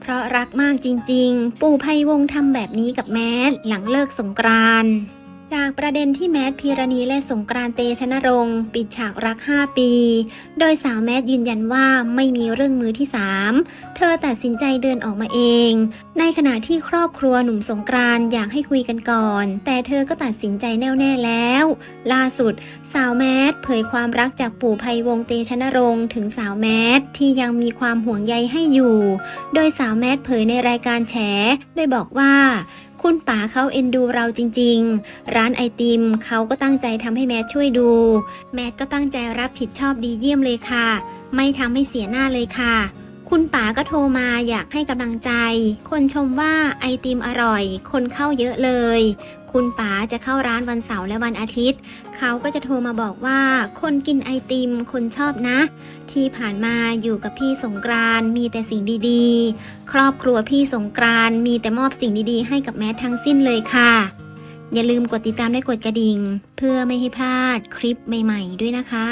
เพราะรักมากจริงๆ ปู่ไพวงทำแบบนี้กับแมทหลังเลิกสงกรานต์ จากประเด็นที่แมทพีรณีและสงกรานเตชนรงค์ปิดฉากรัก 5 ปี โดยสาวแมทยืนยันว่าไม่มีเรื่องมือที่ 3 เธอตัดสินใจเดินออกมาเอง ในขณะที่ครอบครัวหนุ่มสงกรานอยากให้คุยกันก่อน แต่เธอก็ตัดสินใจแน่วแน่แล้ว ล่าสุด สาวแมทเผยความรักจากปู่ไพวงเตชนรงค์ถึงสาวแมทที่ยังมีความห่วงใยให้อยู่ โดยสาวแมทเผยในรายการแฉโดยบอกว่า คุณป๋าเขาเอ็นดูเราจริง ๆ ร้านไอติมเขาก็ตั้งใจทำให้แมทช่วยดู แมทก็ตั้งใจรับผิดชอบดีเยี่ยมเลยค่ะ ไม่ทำให้เสียหน้าเลยค่ะ คุณป๋าก็โทรมาอยากให้กำลังใจ คนชมว่าไอติมอร่อย คนเข้าเยอะเลย คุณป๋าจะเข้าร้านวันเสาร์และวันอาทิตย์ เขาก็จะโทรมาบอกว่า คนกินไอติม คนชอบนะ ที่ผ่านมาอยู่กับพี่สงกรานมีแต่สิ่งดีๆ ครอบครัวพี่สงกรานมีแต่มอบสิ่งดีๆ ให้กับแมททั้งสิ้นเลยค่ะ อย่าลืมกดติดตามและกดกระดิ่ง เพื่อไม่ให้พลาดคลิปใหม่ ๆ ด้วยนะคะ